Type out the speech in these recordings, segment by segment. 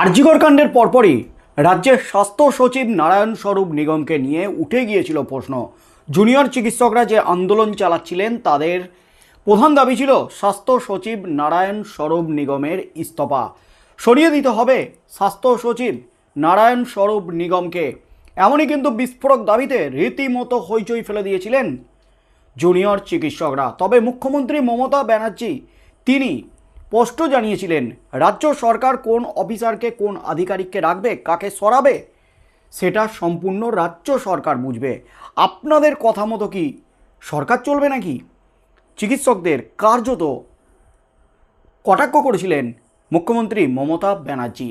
আরজিকর কাণ্ডের পরপরই রাজ্যের স্বাস্থ্য সচিব নারায়ণ স্বরূপ নিগমকে নিয়ে উঠে গিয়েছিল প্রশ্ন। জুনিয়র চিকিৎসকরা যে আন্দোলন চালাচ্ছিলেন, তাদের প্রধান দাবি ছিল স্বাস্থ্য সচিব নারায়ণ স্বরূপ নিগমের ইস্তফা। সরিয়ে দিতে হবে স্বাস্থ্য সচিব নারায়ণ স্বরূপ নিগমকে। এমনই কিন্তু বিস্ফোরক দাবিতে রীতিমতো হইচই ফেলে দিয়েছিলেন জুনিয়র চিকিৎসকরা। তবে মুখ্যমন্ত্রী মমতা ব্যানার্জি, তিনি স্পষ্ট জানিয়েছিলেন, রাজ্য সরকার কোন অফিসারকে কোন আধিকারিককে রাখবে, কাকে সরাবে, সেটা সম্পূর্ণ রাজ্য সরকার বুঝবে। আপনাদের কথা মতো কি সরকার চলবে নাকি? চিকিৎসকদের কার্যত কটাক্ষ করেছিলেন মুখ্যমন্ত্রী মমতা ব্যানার্জি।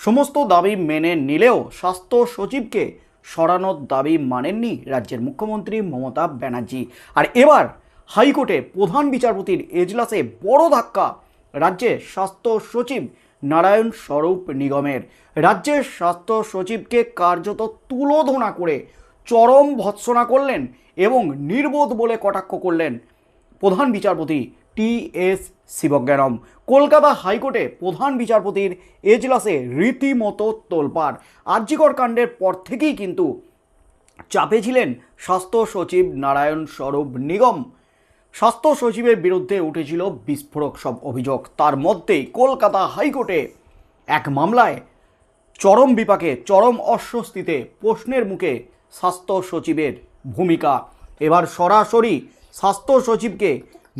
সমস্ত দাবি মেনে নিলেও স্বাস্থ্য সচিবকে সরানোর দাবি মানেননি রাজ্যের মুখ্যমন্ত্রী মমতা ব্যানার্জি। আর এবার হাইকোর্টে প্রধান বিচারপতির এজলাসে বড় ধাক্কা রাজ্যের স্বাস্থ্য সচিব নারায়ণ স্বরূপ নিগমের। রাজ্যের স্বাস্থ্য সচিবকে কার্যত তুলোধনা করে চরম ভৎসনা করলেন এবং নির্বোধ বলে কটাক্ষ করলেন প্রধান বিচারপতি টি এস শিবজ্ঞানম। কলকাতা হাইকোর্টে প্রধান বিচারপতির এজলাসে রীতিমতো তোলপাড়। আর্যিকর কাণ্ডের পর থেকেই কিন্তু চাপে ছিলেন স্বাস্থ্য সচিব নারায়ণ স্বরূপ নিগম। স্বাস্থ্য সচিবের বিরুদ্ধে উঠেছিল বিস্ফোরক সব অভিযোগ। তার মধ্যেই কলকাতা হাইকোর্টে এক মামলায় চরম বিপাকে, চরম অস্বস্তিতে প্রশ্নের মুখে স্বাস্থ্য সচিবের ভূমিকা। এবার সরাসরি স্বাস্থ্য সচিবকে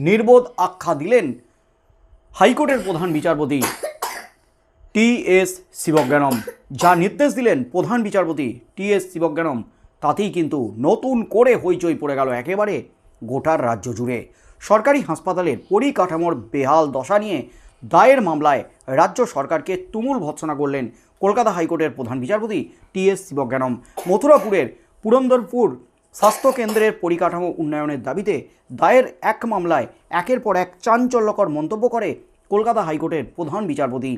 নির্বোধ আখ্যা দিলেন হাইকোর্টের প্রধান বিচারপতি টি এস শিবজ্ঞানম। যা নির্দেশ দিলেন প্রধান বিচারপতি টি এস শিবজ্ঞানম। তাতেই কিন্তু নতুন করে হইচই পড়ে গেল। একেবারে গোটার রাজ্য জুড়ে। সরকারি হাসপাতালের পরিকাঠামোর বেহাল দশা নিয়ে দায়ের মামলায় রাজ্য সরকারকে তুমুল ভৎসনা করলেন কলকাতা হাইকোর্টের প্রধান বিচারপতি টি এস শিবজ্ঞানম। মথুরাপুরের পুরন্দরপুর স্বাস্থ্য কেন্দ্রের পরিকাঠামো উন্নয়নের দাবিতে দায়ের এক মামলায় একের পর এক চাঞ্চল্যকর মন্তব্য করে কলকাতা হাইকোর্টের প্রধান বিচারপতি।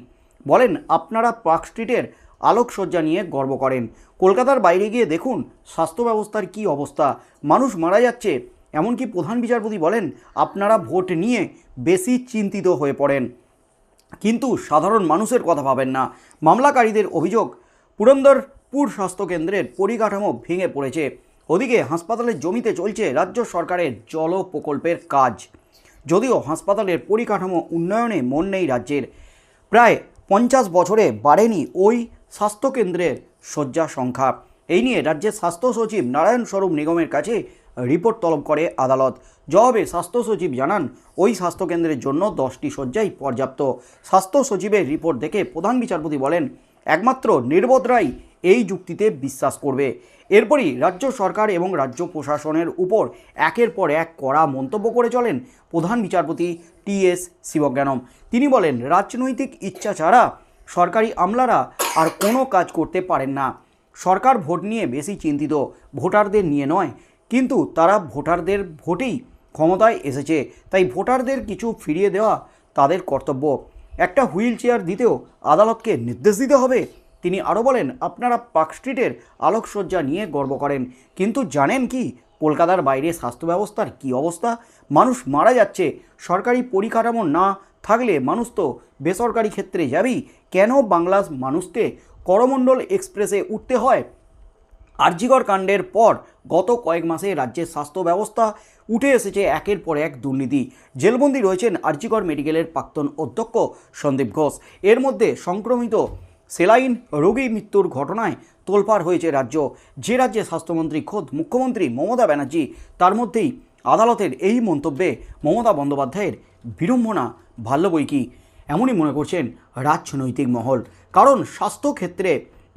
বলেন, আপনারা পার্ক স্ট্রিটের আলোকসজ্জা নিয়ে গর্ব করেন। কলকাতার বাইরে গিয়ে দেখুন স্বাস্থ্য ব্যবস্থার কী অবস্থা। মানুষ মারা যাচ্ছে এমনকি প্রধান বিচারপতি বলেন, আপনারা ভোট নিয়ে বেশি চিন্তিত হয়ে পড়েন। কিন্তু সাধারণ মানুষের কথা ভাবেন না। মামলাকারীদের অভিযোগ, পুরন্দরপুর স্বাস্থ্যকেন্দ্রের পরিকাঠামো ভেঙে পড়েছে। ওদিকে হাসপাতালের জমিতে চলছে রাজ্য সরকারের জল প্রকল্পের কাজ। যদিও হাসপাতালের পরিকাঠামো উন্নয়নে মন নেই রাজ্যের। প্রায় পঞ্চাশ বছরে বাড়েনি ওই স্বাস্থ্যকেন্দ্রের শয্যা সংখ্যা। এই নিয়ে রাজ্যের স্বাস্থ্য সচিব নারায়ণ স্বরূপ নিগমের কাছে রিপোর্ট তলব করে আদালত। জবাবে স্বাস্থ্য সচিব জানান, ওই স্বাস্থ্যকেন্দ্রের জন্য দশটি শয্যাই পর্যাপ্ত। স্বাস্থ্য সচিবের রিপোর্ট দেখে প্রধান বিচারপতি বলেন, একমাত্র নির্বোধরাই এই যুক্তিতে বিশ্বাস করবে। এরপরই রাজ্য সরকার এবং রাজ্য প্রশাসনের উপর একের পর এক কড়া মন্তব্য করে চলেন প্রধান বিচারপতি টি এস শিবজ্ঞানম। তিনি বলেন, রাজনৈতিক ইচ্ছা ছাড়া সরকারি আমলারা আর কোনো কাজ করতে পারেন না। সরকার ভোট নিয়ে বেশি চিন্তিত। ভোটারদের নিয়ে নয় কিন্তু তারা ভোটারদের ভোটেই ক্ষমতায় এসেছে। তাই ভোটারদের কিছু ফিরিয়ে দেওয়া তাদের কর্তব্য। একটা হুইল চেয়ার দিতেও আদালতকে নির্দেশ দিতে হবে। তিনি আরও বলেন, আপনারা পার্ক স্ট্রিটের আলোকসজ্জা নিয়ে গর্ব করেন। কিন্তু জানেন কি, কলকাতার বাইরে স্বাস্থ্য ব্যবস্থার কী অবস্থা? মানুষ মারা যাচ্ছে। সরকারি পরিকাঠামো না থাকলে মানুষ তো বেসরকারি ক্ষেত্রে যাবেই। কেন বাংলার মানুষকে করমণ্ডল এক্সপ্রেসে উঠতে হয়? আরজিগর কাণ্ডের পর গত কয়েক মাসে রাজ্যের স্বাস্থ্য ব্যবস্থা উঠে এসেছে একের পর এক দুর্নীতি। জেলবন্দি রয়েছেন আরজিগর মেডিকেলের প্রাক্তন অধ্যক্ষ সন্দীপ ঘোষ। এর মধ্যে সংক্রমিত সেলাইন রোগী মৃত্যুর ঘটনায় তোলপাড় হয়েছে রাজ্য। যে রাজ্যে স্বাস্থ্যমন্ত্রী খোদ মুখ্যমন্ত্রী মমতা ব্যানার্জি, তার মধ্যেই আদালতের এই মন্তব্যে মমতা বন্দ্যোপাধ্যায়ের বিড়ম্বনা ভাল্য বই কি এমনই মনে করছেন রাজনৈতিক মহল। কারণ স্বাস্থ্যক্ষেত্রে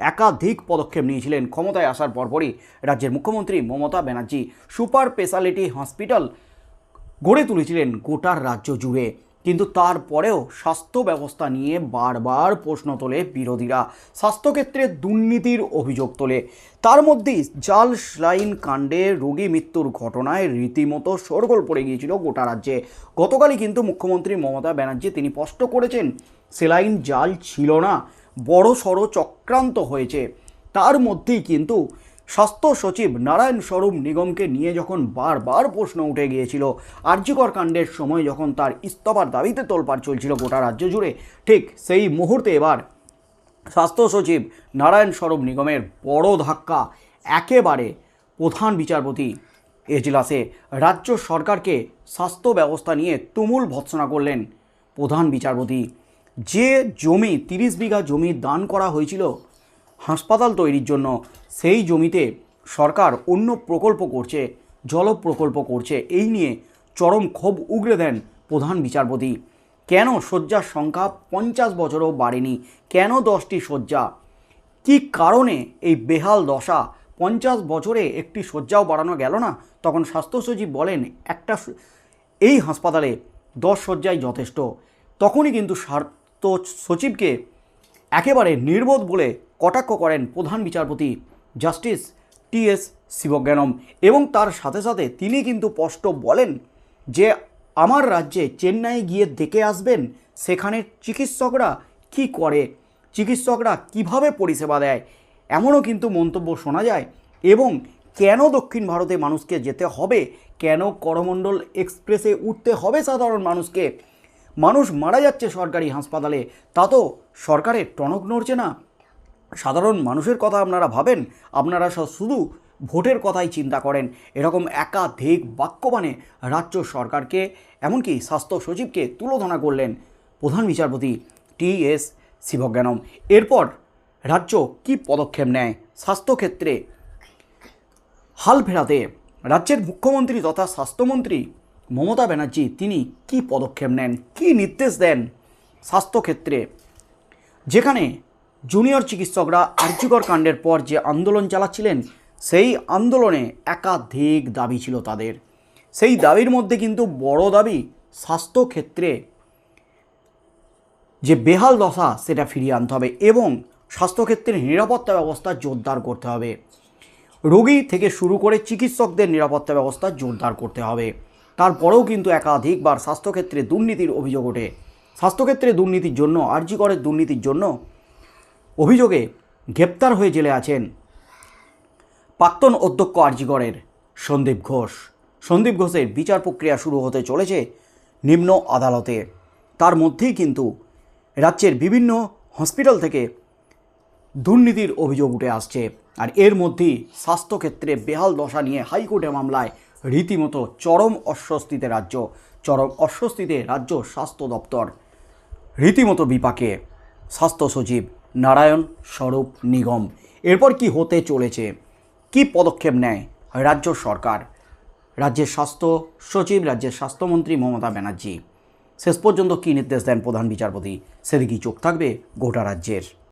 একাধিক পদক্ষেপ নিয়েছিলেন ক্ষমতায় আসার পরপরই রাজ্যের মুখ্যমন্ত্রী Mamata Banerjee super speciality hospital গড়ে তুলেছিলেন গোটার রাজ্য জুড়ে। কিন্তু তারপরেও স্বাস্থ্য ব্যবস্থা নিয়ে বারবার প্রশ্ন তোলে বিরোধীরা, স্বাস্থ্যক্ষেত্রে দুর্নীতির অভিযোগ তোলে। তার মধ্যেই জাল স্লাইন কাণ্ডে রোগী মৃত্যুর ঘটনায় রীতিমতো শোরগোল পড়ে গিয়েছিল গোটা রাজ্যে। গতকালই কিন্তু মুখ্যমন্ত্রী মমতা ব্যানার্জি, তিনি স্পষ্ট করেছেন, সেলাইন জাল ছিল না। বড় সড়ো চক্রান্ত হয়েছে। তার মধ্যেই কিন্তু স্বাস্থ্য সচিব নারায়ণ স্বরূপ নিগমকে নিয়ে যখন বারবার প্রশ্ন উঠে গিয়েছিল, আর্যিকর কাণ্ডের সময় যখন তার ইস্তফার দাবিতে তোলপাড় চলছিল গোটা রাজ্য জুড়ে, ঠিক সেই মুহূর্তে এবার স্বাস্থ্য সচিব নারায়ণ স্বরূপ নিগমের বড় ধাক্কা একেবারে প্রধান বিচারপতি এজলাসে। রাজ্য সরকারকে স্বাস্থ্য ব্যবস্থা নিয়ে তুমুল ভৎসনা করলেন প্রধান বিচারপতি। যে জমি, তিরিশ বিঘা জমি দান করা হয়েছিল হাসপাতাল তৈরির জন্য, সেই জমিতে সরকার অন্য প্রকল্প করছে জল প্রকল্প করছে। এই নিয়ে চরম ক্ষোভ উগরে দেন প্রধান বিচারপতি। কেন শয্যার সংখ্যা পঞ্চাশ বছরও বাড়েনি? কেন দশটি শয্যা? কী কারণে এই বেহাল দশা? পঞ্চাশ বছরে একটি শয্যাও বাড়ানো গেল না? তখন স্বাস্থ্য সচিব বলেন, একটা এই হাসপাতালে দশ শয্যাই যথেষ্ট। তখনই কিন্তু স্বাস্থ্য সচিবকে একেবারে নির্বোধ বলে কটাক্ষ করেন প্রধান বিচারপতি জাস্টিস টি এস শিবজ্ঞানম। এবং তার সাথে সাথে তিনি কিন্তু স্পষ্ট বলেন যে, আমার রাজ্যে চেন্নাই গিয়ে দেখে আসবেন সেখানে চিকিৎসকরা কি করে, চিকিৎসকরা কীভাবে পরিষেবা দেয়? এমনও কিন্তু মন্তব্য শোনা যায়। এবং কেন দক্ষিণ ভারতে মানুষকে যেতে হবে? কেন করমণ্ডল এক্সপ্রেসে উঠতে হবে সাধারণ মানুষকে? মানুষ মারা যাচ্ছে সরকারি হাসপাতালে। তা তো সরকারের টনক নড়ছে না। সাধারণ মানুষের কথা আপনারা ভাবেন, আপনারা সব শুধু ভোটের কথাই চিন্তা করেন। এরকম একাধিক বাক্যবাণে রাজ্য সরকারকে, এমনকি স্বাস্থ্য সচিবকে তুলোধনা করলেন প্রধান বিচারপতি টি এস শিবজ্ঞানম। এরপর রাজ্য কি পদক্ষেপ নেয় স্বাস্থ্যক্ষেত্রে? হাল ফেরাতে রাজ্যের মুখ্যমন্ত্রী তথা স্বাস্থ্যমন্ত্রী মমতা ব্যানার্জি, তিনি কি পদক্ষেপ নেন, কি নির্দেশ দেন স্বাস্থ্যক্ষেত্রে? যেখানে জুনিয়র চিকিৎসকরা আর্যিকর কাণ্ডের পর যে আন্দোলন চালাচ্ছিলেন, সেই আন্দোলনে একাধিক দাবি ছিল তাদের। সেই দাবির মধ্যে কিন্তু বড় দাবি স্বাস্থ্যক্ষেত্রে। যে বেহাল দশা, সেটা ফিরিয়ে আনতে হবে এবং স্বাস্থ্যক্ষেত্রের নিরাপত্তা ব্যবস্থা জোরদার করতে হবে। রোগী থেকে শুরু করে চিকিৎসকদের নিরাপত্তা ব্যবস্থা জোরদার করতে হবে। তারপরেও কিন্তু একাধিকবার স্বাস্থ্যক্ষেত্রে দুর্নীতির অভিযোগ ওঠে। স্বাস্থ্যক্ষেত্রে দুর্নীতির জন্য আরজিকরের দুর্নীতির জন্য অভিযোগে গ্রেপ্তার হয়ে জেলে আছেন প্রাক্তন অধ্যক্ষ আরজিগড়ের সন্দীপ ঘোষ। সন্দীপ ঘোষের বিচার প্রক্রিয়া শুরু হতে চলেছে নিম্ন আদালতে। তার মধ্যেই কিন্তু রাজ্যের বিভিন্ন হসপিটাল থেকে দুর্নীতির অভিযোগ উঠে আসছে। আর এর মধ্যেই স্বাস্থ্যক্ষেত্রে বেহাল দশা নিয়ে হাইকোর্টে মামলায় রীতিমতো চরম অস্বস্তিতে রাজ্য, চরম অস্বস্তিতে রাজ্য স্বাস্থ্য দপ্তর। রীতিমতো বিপাকে, স্বাস্থ্য সচিব নারায়ণ স্বরূপ নিগম। এরপর কি হতে চলেছে? কি পদক্ষেপ নেয় রাজ্য সরকার? রাজ্যের স্বাস্থ্য সচিব, রাজ্যের স্বাস্থ্যমন্ত্রী মমতা ব্যানার্জি। শেষ পর্যন্ত কী নির্দেশ দেন প্রধান বিচারপতি? সেদিকেই চোখ থাকবে গোটা রাজ্যের।